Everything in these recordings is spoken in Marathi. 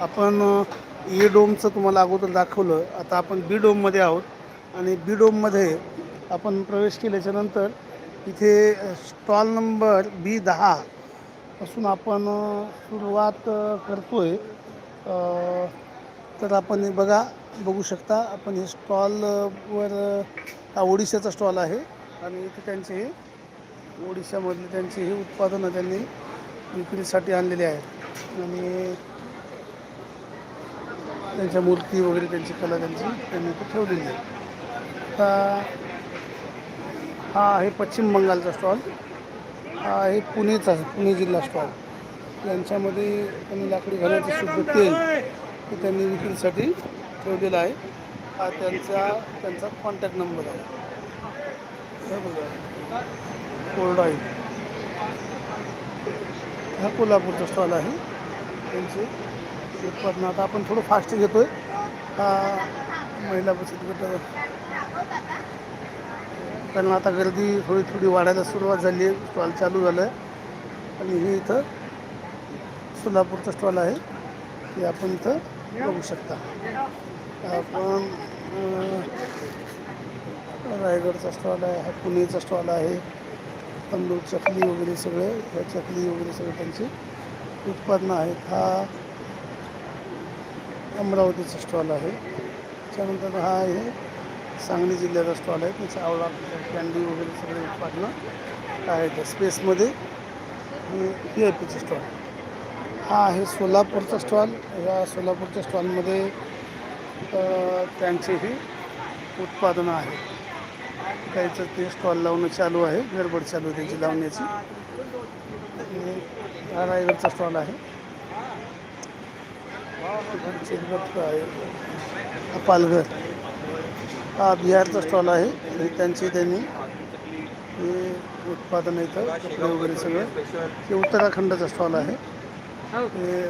आपण ए e डोमचं तुम्हाला अगोदर दाखवलं. आता आपण बी डोममध्ये आहोत. आणि बी डोममध्ये आपण प्रवेश केल्याच्यानंतर इथे स्टॉल नंबर बी दहा पासून आपण सुरुवात आहे तर आपण हे बघा बघू शकता. आपण हे स्टॉलवर हा ओडिशाचा स्टॉल आहे. आणि इथे त्यांचे हे ओडिशामधले त्यांचे हे उत्पादनं त्यांनी विक्रीसाठी आणलेले आहेत. आणि त्यांच्या मूर्ती वगैरे त्यांची कला त्यांची त्यांनी इथे ठेवलेली आहे. आता हा आहे पश्चिम बंगालचा स्टॉल. हा आहे पुणेचा पुणे जिल्हा स्टॉल. यांच्यामध्ये त्यांनी लाकडी घाण्याचं शुद्ध तेल ते त्यांनी विक्रीसाठी ठेवलेलं आहे. हा त्यांचा त्यांचा कॉन्टॅक्ट नंबर आहे. हे बघा. हा कोल्हापूरचा स्टॉल आहे. त्यांचे उत्पादन आता आपण थोडं फास्ट घेतोय. हा महिला बचत गट कारण आता गर्दी थोडी थोडी वाढायला सुरुवात झाली आहे. स्टॉल चालू झालं आहे आणि हे इथं सोलापूरचं स्टॉल आहे. हे आपण इथं बघू शकता. आपण रायगडचा स्टॉल आहे हा पुणेचा स्टॉल आहे. तंदूर चकली वगैरे सगळे ह्या चकली वगैरे सगळे त्यांचे उत्पादनं आहेत. हा अमरावतीचा स्टॉल आहे. त्याच्यानंतर हा आहे सांगली जिल्ह्याचा स्टॉल आहे. त्याचा आवळा कॅन्डी वगैरे सगळे उत्पादनं आहेत स्पेसमध्ये. पी आय पीचा स्टॉल. हा आहे सोलापूरचा स्टॉल. या सोलापूरच्या स्टॉलमध्ये त्यांचेही उत्पादनं आहेत. त्याचं ते स्टॉल लावणं चालू आहे. गडबड चालू आहे त्याची लावण्याची. आणि हा रायगडचा स्टॉल आहे. आहे. पालघर. हा बिहारचा स्टॉल आहे आणि त्यांची त्यांनी हे उत्पादन येतं कपडे वगैरे सगळं. हे उत्तराखंडचा स्टॉल आहे. हे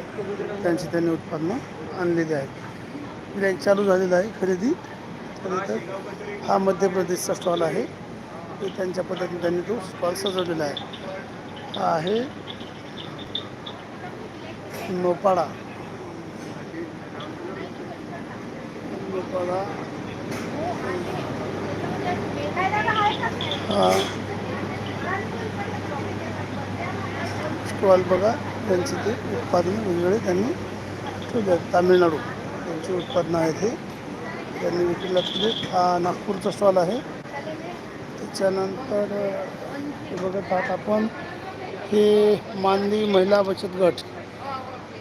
त्यांची त्यांनी उत्पादनं आणलेली आहेत. गिऱ्हाईक चालू झालेलं आहे खरेदी. तर हा मध्य प्रदेशचा स्टॉल आहे. ते त्यांच्या पद्धतीने त्यांनी तो स्टॉल सजवलेला आहे. हा आहे नोपाडा. नोपाडा हा स्टॉल बघा त्यांचे ते उत्पादनं वेगवेगळे त्यांनी ठेवले तामिळनाडू त्यांची उत्पादनं आहेत हे. त्यांनी विक्रीला ठेवले हा नागपूरचा स्टॉल आहे. त्याच्यानंतर बघत आहात आपण हे मानवी महिला बचत गट.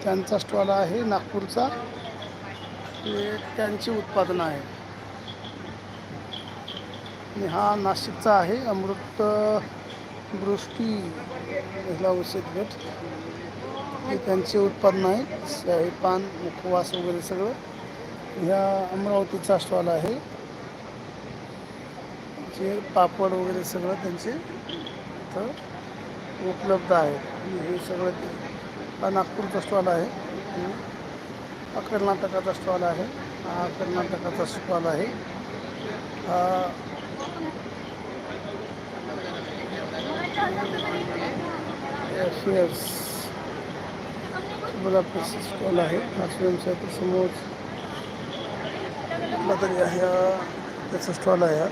त्यांचा स्टॉल आहे नागपूरचा. हे त्यांची उत्पादनं आहे आणि हा नाशिकचा आहे अमृत दृष्टी महिला औषध गट. हे त्यांचे उत्पादन आहेत शाही पान मुखवास वगैरे सगळं. ह्या अमरावतीचा स्टॉल आहे. जे पापड वगैरे सगळं त्यांचे इथं उपलब्ध आहे हे सगळं हा नागपूरचा स्टॉल आहे. आणि हा कर्नाटकाचा स्टॉल आहे. हा कर्नाटकाचा स्टॉल आहे. हा. स्टॉल आहे. हा समोर कुठला तरी आहे. त्याचा स्टॉल आहे. हा.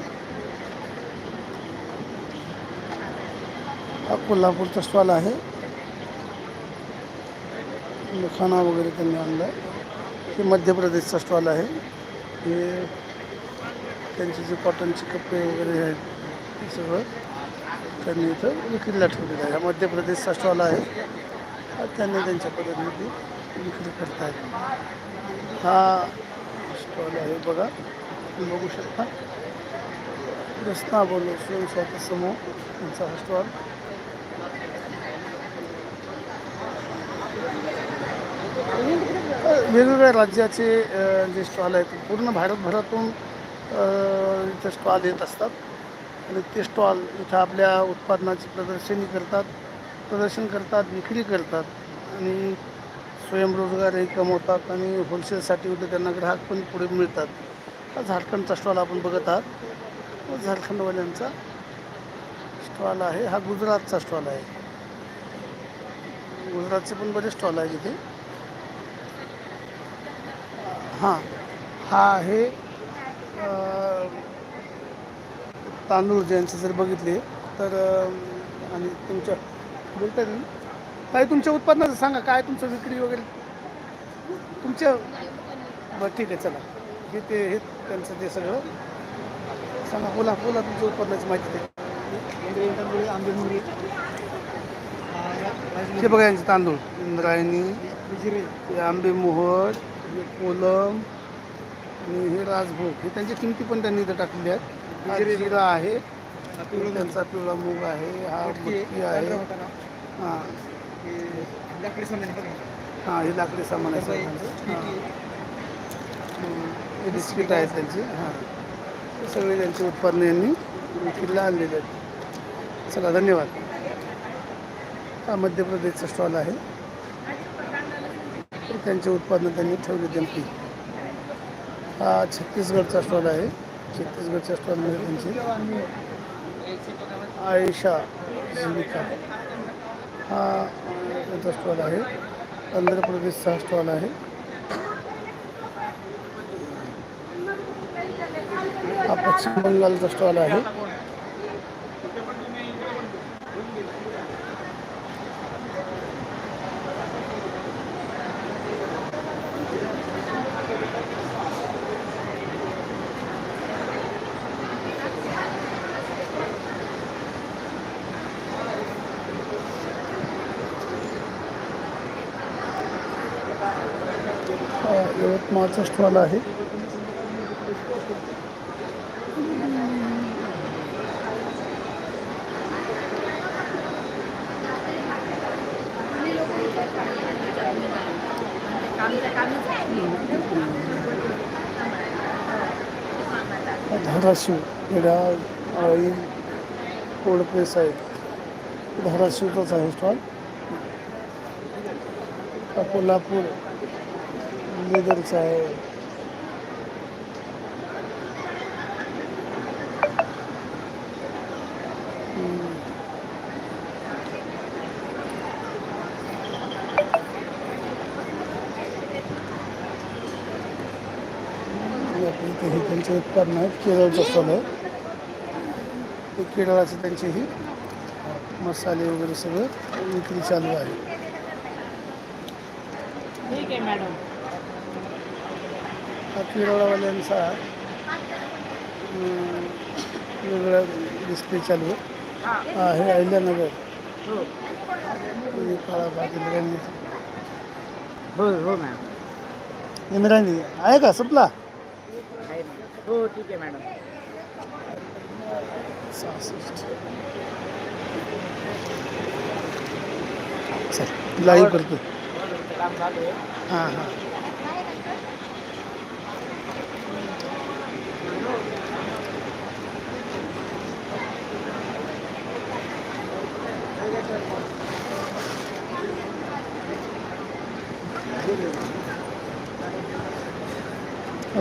कोल्हापूरचा स्टॉल आहे. खाना वगैरे त्यांनी आणला हे मध्य प्रदेशचा स्टॉल आहे. हे त्यांचे जे कॉटनचे कपडे वगैरे आहेत हे सगळं त्यांनी इथं विक्रीला ठेवलेलं आहे. हा मध्य प्रदेशचा स्टॉल आहे. हा त्यांनी त्यांच्या पद्धतीने विक्री विक्री करतायत. हा स्टॉल आहे बघा. तुम्ही बघू शकता. रस्ता बोललो स्वयंसहायता समूह त्यांचा हा स्टॉल वेगवेगळ्या राज्याचे जे स्टॉल आहेत पूर्ण भारतभरातून इथं स्टॉल येत असतात. आणि ते स्टॉल इथं आपल्या उत्पादनाची प्रदर्शनी करतात प्रदर्शन करतात विक्री करतात. आणि स्वयंरोजगारही कमवतात आणि होलसेलसाठी उद्या त्यांना ग्राहक पण पुढे मिळतात. हा झारखंडचा स्टॉल आपण बघत आहात. झारखंडवाल्यांचा स्टॉल आहे. हा गुजरातचा स्टॉल आहे. गुजरातचे पण बरेच स्टॉल आहेत इथे. हां. हा आहे तांदूळ ज्यांचे जर बघितले तर आणि तुमच्या बोलता येईल ना? काय तुमच्या उत्पन्नाचं सांगा काय तुमचं विक्री वगैरे? तुमच्या बरं ठीक आहे चला. हे ते हे त्यांचं ते सगळं. सांगा बोला बोला तुमच्या उत्पन्नाची माहिती ते. हे बघा यांचे तांदूळ. इंद्रायणी आंबे मोहर हे कोलम आणि हे राजभोग हे त्यांच्या किमती पण त्यांनी इथं टाकलेल्या आहेत. हा जिरा आहे त्यांचा पिवळा मूग आहे हा मटकी आहे. हां. हां हे लाकडी सामान आहे. हां. हे. बिस्किट आहेत त्यांची. हां. हे सगळे त्यांची उत्पादनं यांनी विक्रीला आणलेली आहेत. चला धन्यवाद. हा मध्य प्रदेशचा स्टॉल आहे. त्यांचे उत्पादनं त्यांनी ठेवले त्यांची हा छत्तीसगडचा स्टॉल आहे. छत्तीसगडच्या स्टॉलमध्ये त्यांची आयशा जीविका हा त्यांचा स्टॉल आहे. आंध्र प्रदेशचा स्टॉल आहे. हा पश्चिम बंगालचा स्टॉल आहे हा यवतमाळचा स्टॉल आहे. धाराशिव येडा आळी कोल्ड प्रेस आहे धाराशिवचाच आहे स्टॉल. कोल्हापूर आपल्या इथे हे त्यांचे उत्पादन आहेत, केरळचा स्टॉल आहे. केरळाचे त्यांचे ही मसाले वगैरे सगळं विक्री चालू आहे. ठीक आहे, मॅडम. केरळवाल्यांचा वेगळा डिस्प्ले चालू आहे. हा अहिल्यानगर. हो. काळा इंद्रायणी. हो हो मॅम इंद्रायणी. आहे का? संपला आहे हो ठीक आहे मॅडम. लाईव्ह करतो. हां हां.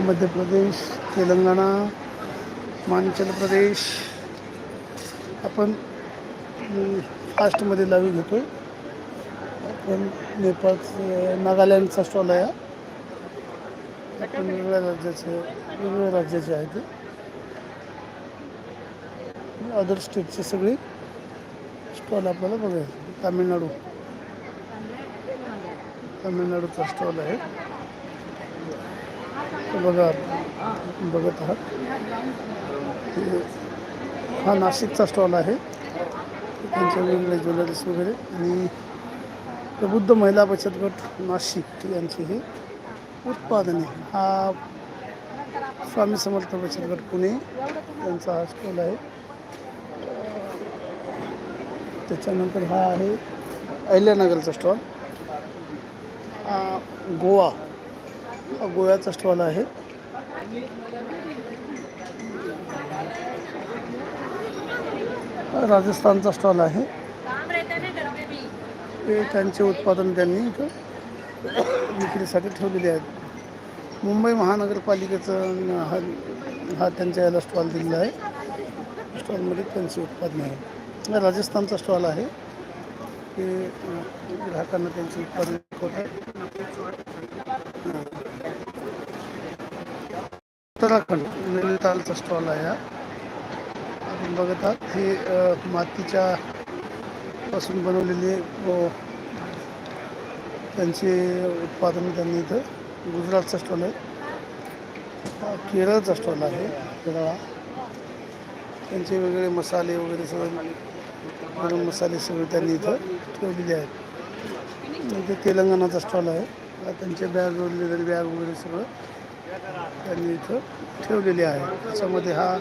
मध्य प्रदेश तेलंगणा हिमाचल प्रदेश. आपण फास्टमध्ये लावी घेतो आहे आपण नेपाळचं नागालँडचा स्टॉल आहे आपण वेगळ्या राज्याचे वेगवेगळ्या राज्याचे आहे ते. अदर स्टेटचे सगळे स्टॉल आपल्याला बघायचे. तामिळनाडू. तामिळनाडूचा स्टॉल आहे. बघा बघत आहात. हा नाशिकचा स्टॉल आहे. त्यांच्या वेगवेगळ्या ज्वेलरीज वगैरे. आणि प्रबुद्ध महिला बचत गट नाशिक यांची ही उत्पादने हा स्वामी समर्थ बचत गट पुणे यांचा हा स्टॉल आहे. त्याच्यानंतर हा आहे अहिल्यानगरचा स्टॉल गोवा. गोव्याचा स्टॉल आहे. राजस्थानचा स्टॉल आहे. हे त्यांचे उत्पादन त्यांनी इथं विक्रीसाठी ठेवलेले आहेत. मुंबई महानगरपालिकेचं हा हा त्यांच्या याला स्टॉल दिलेला आहे. स्टॉलमध्ये त्यांचे उत्पादन आहे. राजस्थानचा स्टॉल आहे. ते ग्राहकांना त्यांचे उत्पादन आहे. उत्तराखंड नैनितालचा स्टॉल आहे हा. आपण बघत आहात हे मातीच्या पासून बनवलेले त्यांचे उत्पादन त्यांनी इथं गुजरातचा स्टॉल आहे. केरळचा स्टॉल आहे केरळा. त्यांचे वेगळे मसाले वगैरे सगळे गरम मसाले सगळे त्यांनी इथं ठेवलेले आहेत. इथे तेलंगणाचा स्टॉल आहे. त्यांचे बॅग लेदर बॅग वगैरे सगळं. त्यांनी इथं ठेवलेली आहे. त्याच्यामध्ये हा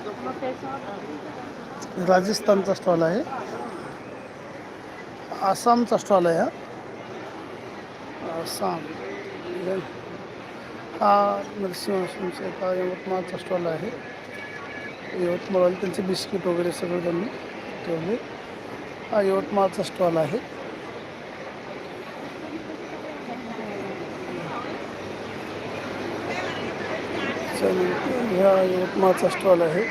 राजस्थानचा स्टॉल आहे. आसामचा स्टॉल आहे हा. आसाम. हा नरसिंह हा यवतमाळचा स्टॉल आहे. यवतमाळवाले त्यांचे बिस्किट वगैरे सगळं त्यांनी ठेवले. हा यवतमाळचा स्टॉल आहे. त्याच्यानंतर ह्या यवतमाळचा स्टॉल आहे.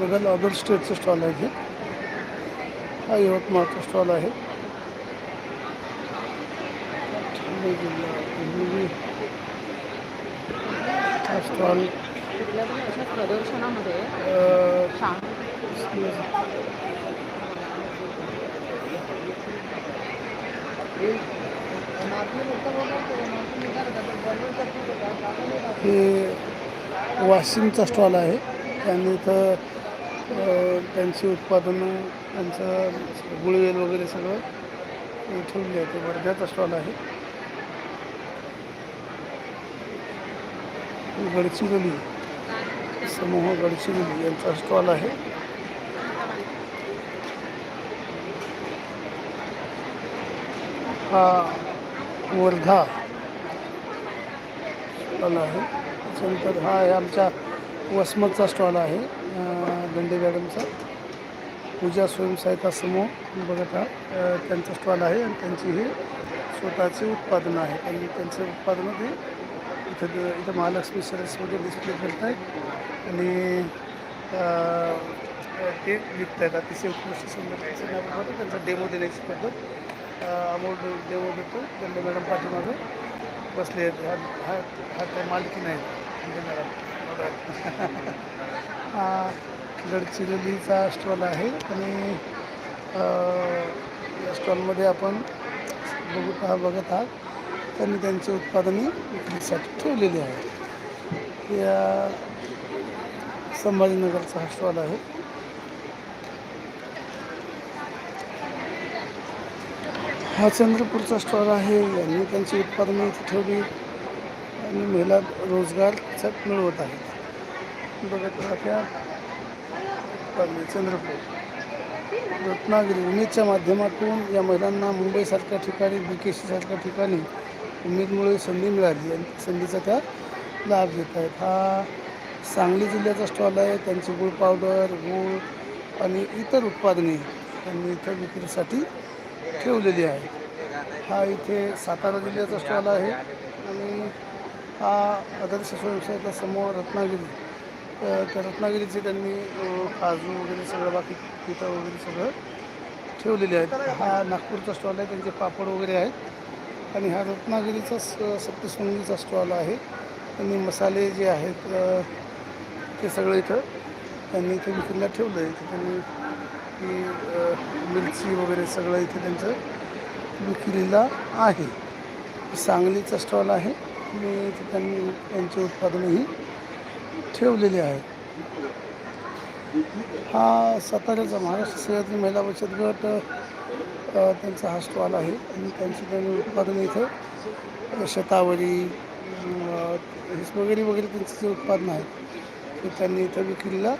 बघायला अदर स्टेटचा स्टॉल आहे हा. यवतमाळचा स्टॉल आहे. स्टॉल अशा प्रदर्शनामध्ये सांग हे वाशिमचा स्टॉल आहे. त्यांनी इथं त्यांची उत्पादनं त्यांचं गुळवेल वगैरे सगळं ठेवले आहे ते वर्ध्याचा स्टॉल आहे. गडचिरोली समूह गडचिरोली यांचा स्टॉल आहे. हा वर्धा. स्टॉल आहे. त्याच्यानंतर हा आहे आमच्या वसमतचा स्टॉल आहे गंडे दंडे मॅडमचा. पूजा स्वयंसहायता समूह बघत हा त्यांचा स्टॉल आहे आणि त्यांची हे स्वतःचे उत्पादनं आहे त्यांनी त्यांचं उत्पादनं ते इथं इथं महालक्ष्मी सरसमध्ये डिस्प्ले करत आहेत आणि ते विकत आहेत अतिशय उत्कृष्ट सुंदर त्यांचा डेमो देण्याची पद्धत. अमोल देव देतो. दंडे मॅडम पाठीमागं बसले. आहेत हा हा हा त्या मालकी नाही मॅडम हा गडचिरोलीचा स्टॉल आहे. आणि या स्टॉलमध्ये आपण बघत आहात बघत आहात. त्यांनी त्यांची उत्पादने विक्रीसाठी ठेवलेली आहेत. या संभाजीनगरचा हा स्टॉल आहे. हा चंद्रपूरचा स्टॉल आहे. यांनी त्यांची उत्पादने इथे ठेवली. आणि महिला रोजगार त्याच्यात मिळवत आहेत. बघत राहत्या उत्पादने. चंद्रपूर रत्नागिरी उमेदच्या माध्यमातून या महिलांना मुंबईसारख्या ठिकाणी बी के सीसारख्या ठिकाणी उमेदमुळे संधी मिळाली. आणि संधीचा त्या लाभ घेत आहेत. हा सांगली जिल्ह्याचा स्टॉल आहे. त्यांची गुळ पावडर गूळ आणि इतर उत्पादने त्यांनी इथं विक्रीसाठी ठेवलेली आहे. हा इथे सातारा जिल्ह्याचा स्टॉल आहे आणि हा आदर्श स्वयंसहायता समूह रत्नागिरी. त्या रत्नागिरीचे त्यांनी काजू वगैरे सगळं बाकी पिठं वगैरे सगळं ठेवलेले आहेत. हा नागपूरचा स्टॉल आहे त्यांचे पापड वगैरे आहेत. आणि हा रत्नागिरीचा स सप्तशृंगीचा स्टॉल आहे. त्यांनी मसाले जे आहेत ते सगळं इथं त्यांनी इथे विक्रीला ठेवलं आहे त्यांनी की मिरची वगैरे सगळं इथे त्यांचं विक्रीला आहे. सांगलीचा स्टॉल आहे. मी इथे त्यांनी त्यांचे उत्पादनही ठेवलेले आहे. हा साताऱ्याचा महाराष्ट्र सह्याद्री महिला बचत गट त्यांचा हा स्टॉल आहे. आणि त्यांची त्यांनी उत्पादन इथं शतावरी वगैरे वगैरे त्यांचं जे उत्पादन आहेत ते त्यांनी इथं विक्रीला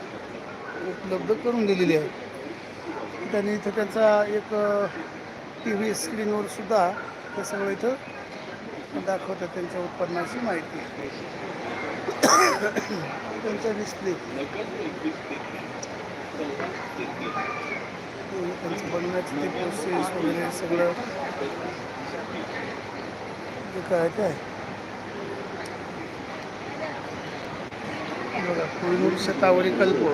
उपलब्ध करून दिलेली आहे. त्यांनी इथं त्यांचा एक टी व्ही स्क्रीनवर सुद्धा ते सगळं इथं दाखवतात त्यांच्या उत्पन्नाची माहिती. त्यांचा डिस्प्ले त्यांचं बनवण्याची ते प्रोसेस वगैरे सगळं. जे काय काय बघा कोळीनूर शतावरी कल्प.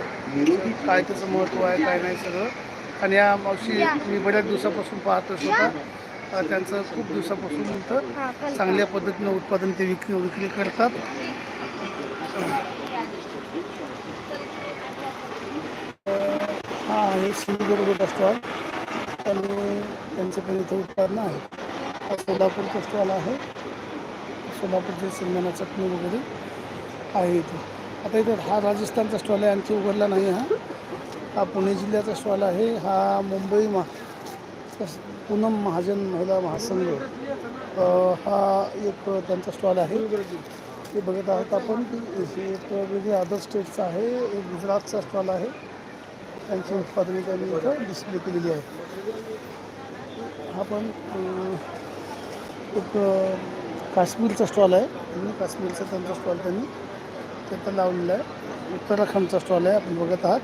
काय त्याचं महत्त्व आहे काय नाही सगळं. आणि या मावशी मी बऱ्याच दिवसापासून पाहतो स्वतः. त्यांचं खूप दिवसापासून इथं चांगल्या पद्धतीनं उत्पादन ते विक्री विक्री करतात. हा आहे सिंधुदुर्ग स्टॉल आणि त्यांचं पण इथं उत्पादनं आहे. हा सोलापूरचा स्टॉल आहे. सोलापूरचे शेंगदाणा चटणी वगैरे आहे इथे. आता इथं हा राजस्थानचा स्टॉल आहे आणखी उघडला नाही हा. हा पुणे जिल्ह्याचा स्टॉल आहे. हा मुंबई मा पूनम महाजन महिला महासंघ हा एक त्यांचा स्टॉल आहे. ते बघत आहोत आपण की हे एक वेगळ्या अदर स्टेटचा आहे. एक गुजरातचा स्टॉल आहे. त्यांची उत्पादने त्यांनी इथं डिस्प्ले केलेली आहे. हा पण एक काश्मीरचा स्टॉल आहे. त्यांनी काश्मीरचा त्यांचा स्टॉल त्यांनी तिथं लावलेला आहे. उत्तराखंडचा स्टॉल आहे. आपण बघत आहात.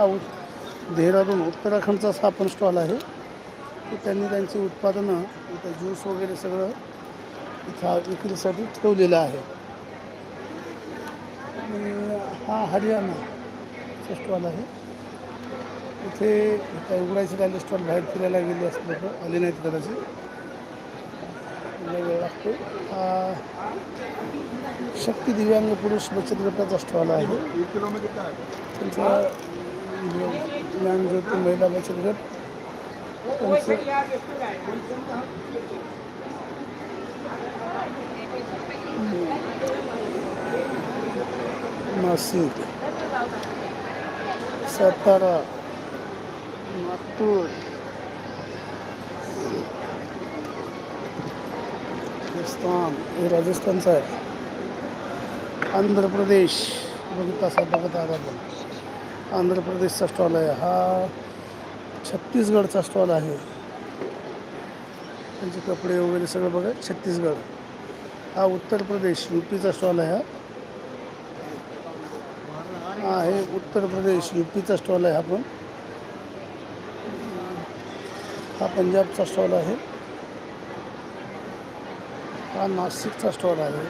हा उत देहरादून उत्तराखंडचा हा पण स्टॉल आहे. त्यांनी त्यांची उत्पादनं इथं ज्यूस वगैरे सगळं इथं विक्रीसाठी ठेवलेलं आहे. आणि हा हरियाणाचा स्टॉल आहे. इथे इथं उघडायचे राहिले स्टॉल बाहेर फिरायला गेले असले आले नाहीत कदाचित. वेळ लागतो. हा शक्ती दिव्यांग पुरुष बचत गटाचा स्टॉल आहे. त्यांचा ज्ञानज्योती महिला बचत गट. नाशिक सातारा नागपूर. राजस्थान. हे राजस्थानचं आहे. आंध्र प्रदेश. बघत असा बघत आंध्र प्रदेशचा स्टॉल आहे हा छत्तीसगडचा स्टॉल आहे त्यांचे कपडे वगैरे सगळं बघा छत्तीसगड हा उत्तर प्रदेश युपीचा स्टॉल आहे हा आहे उत्तर प्रदेश युपीचा स्टॉल आहे हा पण हा पंजाबचा स्टॉल आहे हा नाशिकचा स्टॉल आहे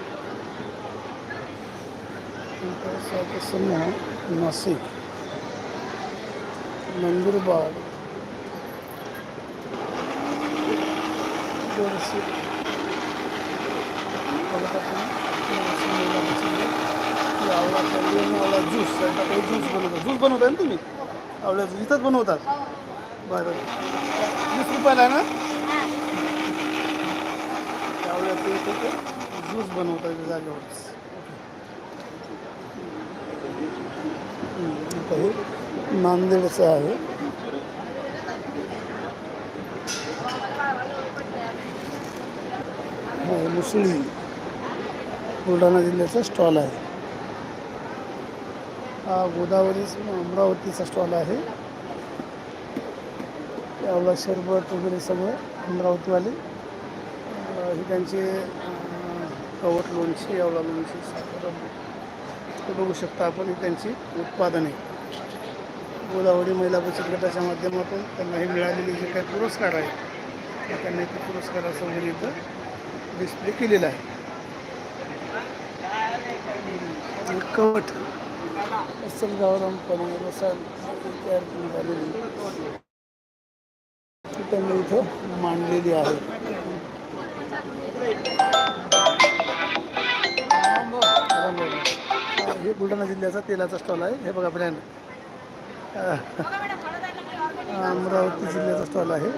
समूह नाशिक नंदुरबार गोरसी आवळा ज्यूस याचा काही ज्यूस बनवतात ज्यूस बनवता ना तुम्ही? आवड्याचं ज्यूस इथंच बनवतात? बरं. वीस रुपयाला आहे ना? आवळ्याचं इथे ते ज्यूस बनवतात जागेवरच. हम्म, नांदेडचं आहे. हो मुसळी. बुलढाणा जिल्ह्याचा स्टॉल आहे. हा गोदावरी अमरावतीचा स्टॉल आहे. त्यावेळेला शरबत वगैरे सगळं अमरावतीवाले. हे त्यांचे कवट लोणची यावला लोणची साखर. ते बघू शकता आपण ही त्यांची उत्पादने. गोदावरी महिला बचत गटाच्या माध्यमातून त्यांना हे मिळालेले जे काही पुरस्कार आहेत त्यांनी ते पुरस्काराचं वगैरे इथं डिस्प्ले केलेलं आहे. कट कवट असल गावरामपणे रसाल तयार करण्यात झालेली त्यांनी इथं मांडलेली आहे. हे बुलढाणा जिल्ह्याचा तेलाचा स्टॉल आहे. हे बघा ब्रँड अमरावती जिल्ह्याचा स्टॉल आहे.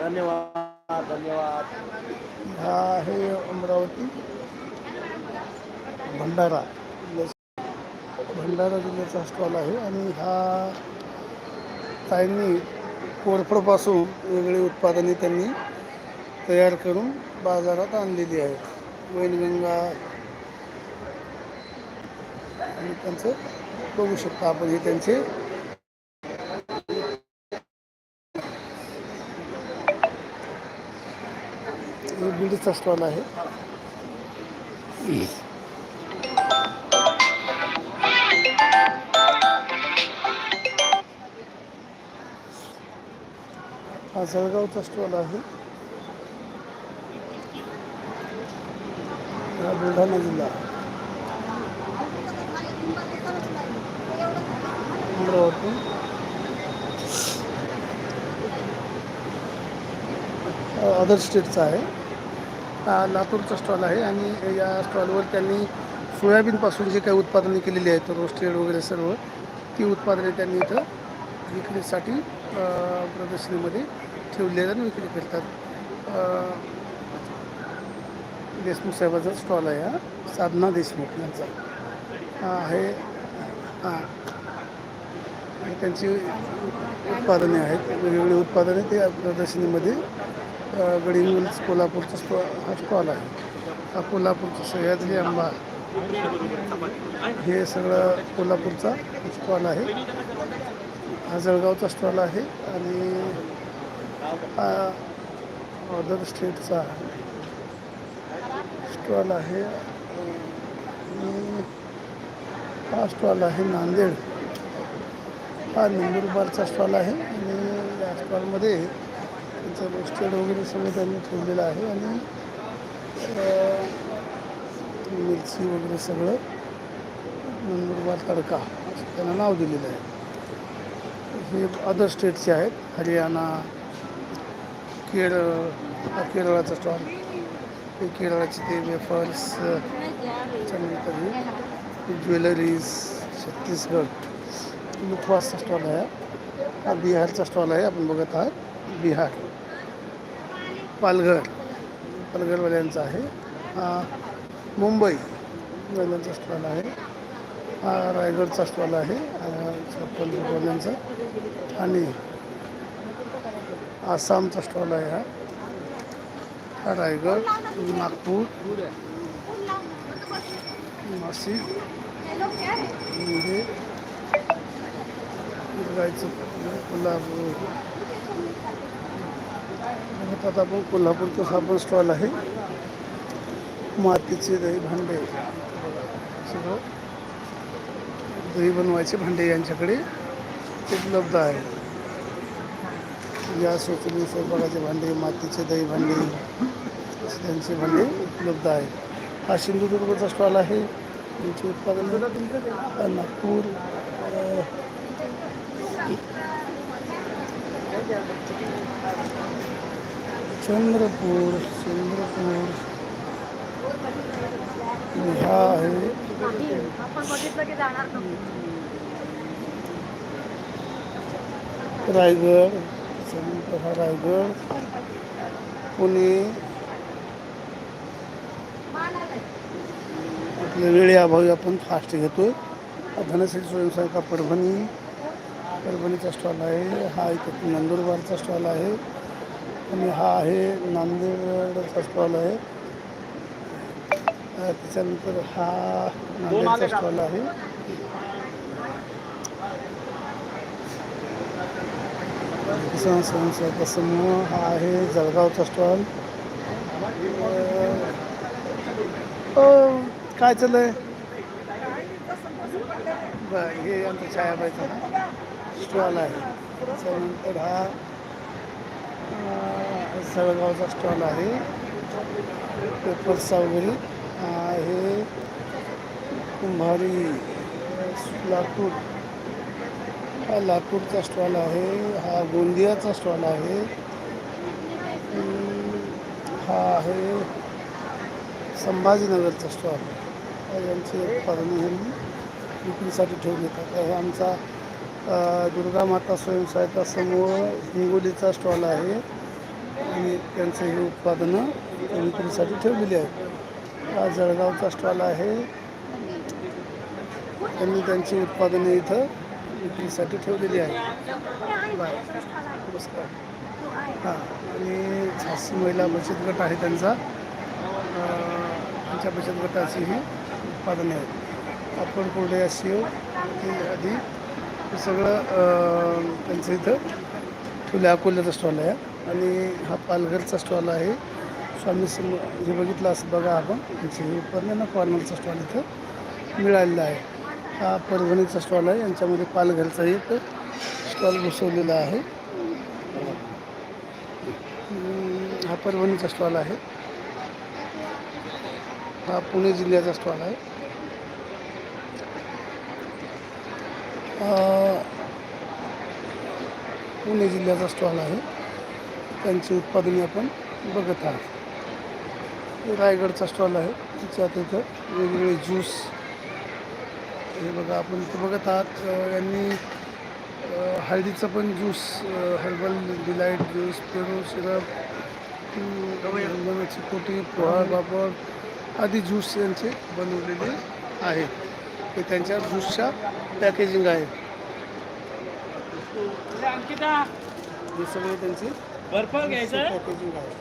धन्यवाद धन्यवाद. हा आहे अमरावती भंडारा. भंडारा जिल्ह्याचा स्टॉल आहे आणि हा ताईंनी कोरफडपासून वेगळी उत्पादने त्यांनी तयार करून बाजारात आणलेली आहेत. वैनगंगा आणि त्यांचं बघू शकता आपण हे त्यांचे बिडीचा स्टॉल आहे. हा जळगावचा स्टॉल आहे. हा बुलढाणा जिल्हा. अमरावती. अदर स्टेटचा आहे. लातूरचा स्टॉल आहे आणि या स्टॉलवर त्यांनी सोयाबीनपासून जे काही उत्पादने केलेली आहेत रोस्टेड वगैरे सर्व ती उत्पादने त्यांनी इथं विक्रीसाठी प्रदर्शनीमध्ये ठेवलेल्या आणि विक्री करतात. देशमुख साहेबाचा स्टॉल आहे हा साधना देशमुख यांचा. आहे हां आणि त्यांची उत्पादने आहेत वेगवेगळी उत्पादने ते प्रदर्शनीमध्ये अ, कोल्हापूरचा स्टॉ हा स्टॉल आहे. हा कोल्हापूरचा सह्याद्री आंबा हे सगळं कोल्हापूरचा स्टॉल आहे. हा जळगावचा स्टॉल आहे आणि हा अदर स्टेटचा स्टॉल आहे. आणि हा स्टॉल आहे नांदेड. हा नंदुरबारचा स्टॉल आहे. आणि या स्टॉलमध्ये त्यांचं रोस्टेड वगैरे सगळं त्यांनी ठेवलेलं आहे आणि मिरची वगैरे सगळं नंदुरबार तडका असं त्यांना नाव दिलेलं आहे. हे अदर स्टेटचे आहेत. हरियाणा केरळ केरळाचा स्टॉल ते केरळाचे ते वेफर्स त्याच्यानंतर ज्वेलरीज छत्तीसगड. लुखवासचा स्टॉल आहे. हा बिहारचा स्टॉल आहे. आपण बघत आहात. बिहार. पालघर पालघरवाल्यांचा आहे. हा मुंबई वाल्यांचा स्टॉल आहे. हा रायगडचा स्टॉल आहे. वाल्यांचा आणि आसामचा स्टॉल आहे हा. हा रायगड नागपूर नाशिक म्हणजे कोल्हापूर आता आपण कोल्हापूरचा हा पण स्टॉल आहे. मातीचे दही भांडे. सगळं. दही बनवायचे भांडे यांच्याकडे. उपलब्ध आहे. या उचलून स्वयंपाकाचे भांडे मातीचे दही भांडे त्यांचे भांडे उपलब्ध आहे. हा सिंधुदुर्गचा स्टॉल आहे. त्यांचे उत्पादन नागपूर चंद्रपूर चंद्रपूर. हा आहे. रायगड हा रायगड. पुणे. आपल्या वेळेअभावी आपण फास्ट घेतोय. धनश्री स्वयंसहायता परभणी. परभणीचा स्टॉल आहे. हा इथे नंदुरबारचा स्टॉल आहे. आणि हा आहे नांदेडचा स्टॉल आहे. त्याच्यानंतर हा नांदेडचा स्टॉल आहे. किसान समूह हा आहे जळगावचा स्टॉल काय चाललं आहे हे आमचं छायाबाईचा स्टॉल आहे. त्याच्यानंतर हा सळगावचा स्टॉल आहे. पेपर्सचा वगैरे हे आहे. कुंभारी लातूर. हा लातूरचा स्टॉल आहे. हा गोंदियाचा स्टॉल आहे. हा आहे संभाजीनगरचा स्टॉल यांचे उत्पादनं विक्रीसाठी ठेवून येतात हे आमचा दुर्गा माता स्वयंसहायता समूह हिंगोलीचा स्टॉल आहे. आणि त्यांचं ही उत्पादनं विक्रीसाठी ठेवलेली आहेत. हा जळगावचा स्टॉल आहे. त्यांनी त्यांची उत्पादने इथं विक्रीसाठी ठेवलेली आहे बाय. नमस्कार. हां आणि झाशी महिला बचत गट आहे त्यांचा. त्यांच्या बचत गटाची ही उत्पादने आहेत. आपण कोरडे अशी आधी हे सगळं त्यांचं इथं फुले अकोल्याचा स्टॉल आहे. आणि हा पालघरचा स्टॉल आहे. स्वामी सम हे बघितलं असं बघा आपण. त्यांची ही उत्पादने कॉर्नरचा स्टॉल इथं मिळालेला आहे. हा परभणीचा स्टॉल आहे. यांच्यामध्ये पालघरचा एक स्टॉल बसवलेला आहे. हा परभणीचा स्टॉल आहे. हा पुणे जिल्ह्याचा स्टॉल आहे. पुणे जिल्ह्याचा स्टॉल आहे. त्यांची उत्पादने आपण बघत आहात. रायगडचा स्टॉल आहे. त्याच्यात इथं वेगवेगळे ज्यूस हे बघा आपण इथं बघत आहात. यांनी हळदीचं पण ज्यूस हर्बल डिलाईट ज्यूस पेरू सिरप गव्हाची पोहा पापड आदी ज्यूस यांचे बनवलेले आहेत हे त्यांच्या ज्यूसच्या पॅकेजिंग आहे. हे सगळे त्यांचे पॅकेजिंग आहे.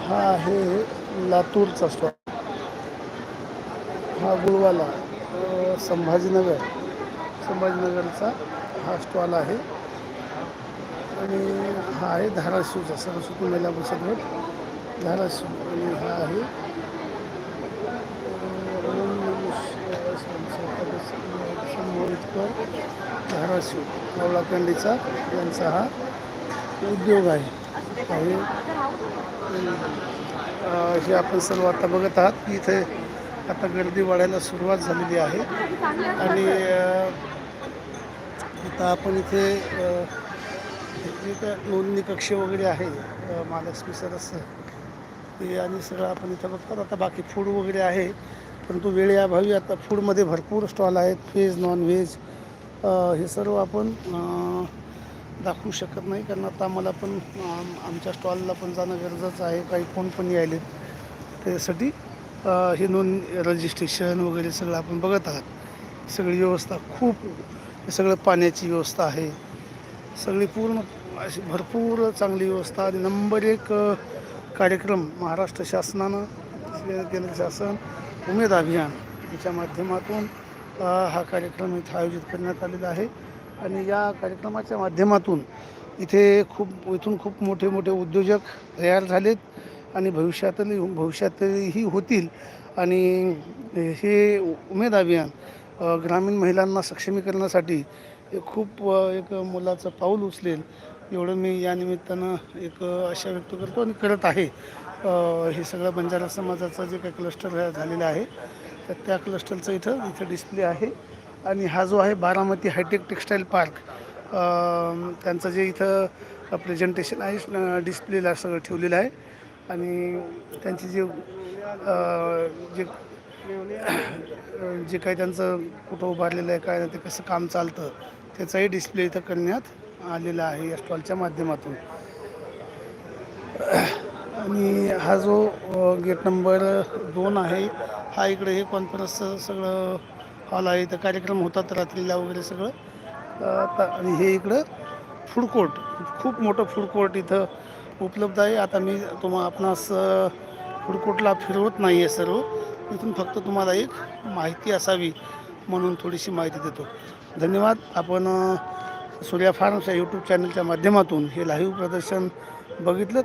हा आहे लातूरचा स्टॉल. हा गुळवाला संभाजीनगर. संभाजीनगरचा हा स्टॉल आहे. आणि हा आहे धाराशिवचा सरस्वती महिला गट धाराशिव आणि हा आहे शिवाय धाराशिव मावळा यांचा हा उद्योग आहे. आणि हे आपण सर्व आता बघत आहात की इथे आता गर्दी वाढायला सुरुवात झालेली आहे. आणि आता आपण इथे जे काय नोंदणी कक्ष वगैरे आहे महालक्ष्मी सरस. ते आणि सगळं आपण इथं बघतात. आता बाकी फूड वगैरे आहे. परंतु वेळेअभावी आता फूडमध्ये भरपूर स्टॉल आहेत. व्हेज नॉन व्हेज हे सर्व आपण दाखवू शकत नाही. कारण आता आम्हाला पण आमच्या स्टॉलला पण जाणं गरजेचं आहे. काही फोन पण यायले त्यासाठी. हे नोंद रजिस्ट्रेशन वगैरे सगळं आपण बघत आहात. सगळी व्यवस्था खूप हे सगळं पाण्याची व्यवस्था आहे. सगळी पूर्ण अशी भरपूर चांगली व्यवस्था आणि नंबर एक कार्यक्रम महाराष्ट्र शासनानं केंद्र शासन उमेद अभियान याच्या माध्यमातून हा कार्यक्रम इथं आयोजित करण्यात आलेला आहे. आणि या कार्यक्रमाच्या माध्यमातून इथे खूप इथून खूप मोठे मोठे उद्योजक तयार झालेत आणि भविष्यातही भविष्यातही होतील. आणि हे उमेद अभियान ग्रामीण महिलांना सक्षमीकरणासाठी खूप एक मोलाचं पाऊल उचलेल. एवढं मी या निमित्तानं एक आशा व्यक्त करतो आणि करत आहे. हे सगळं बंजारा समाजाचं जे काही क्लस्टर झालेलं आहे तर त्या क्लस्टरचं इथं इथं डिस्प्ले आहे. आणि हा जो आहे बारामती हायटेक टेक्स्टाईल पार्क त्यांचं जे इथं प्रेझेंटेशन आहे डिस्प्लेला सगळं ठेवलेलं आहे. आणि त्यांची जे जे जे काही त्यांचं कुठं उभारलेलं आहे काय ते कसं काम चालतं त्याचाही डिस्प्ले इथं करण्यात आलेला आहे या स्टॉलच्या माध्यमातून. आणि हा जो गेट नंबर दोन आहे हा इकडे हे कॉन्फरन्सचं सगळं हॉल आहे तर कार्यक्रम होतात रात्रीला वगैरे सगळं. आता आणि हे इकडं फूड कोर्ट खूप मोठं फूड कोर्ट इथं उपलब्ध आहे. आता मी तुम्हा आपणास फूड कोर्टला फिरवत नाही आहे सर्व. इथून फक्त तुम्हाला एक माहिती असावी म्हणून थोडीशी माहिती देतो. धन्यवाद. आपण सूर्या फार्म्स या यूट्यूब चॅनलच्या माध्यमातून हे लाईव्ह प्रदर्शन बघितलं.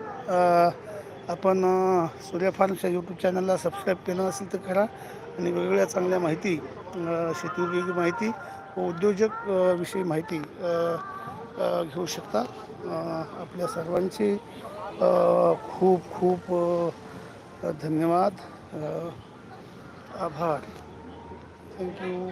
आपण सूर्य फार्मच्या यूट्यूब चॅनलला सबस्क्राईब केलं असेल तर करा आणि वेगवेगळ्या चांगल्या माहिती अ, शेतीउपयोगी माहिती व उद्योजक विषयी माहिती घेऊ शकता. आपल्या सर्वांचे खूप खूप धन्यवाद. आभार. थँक्यू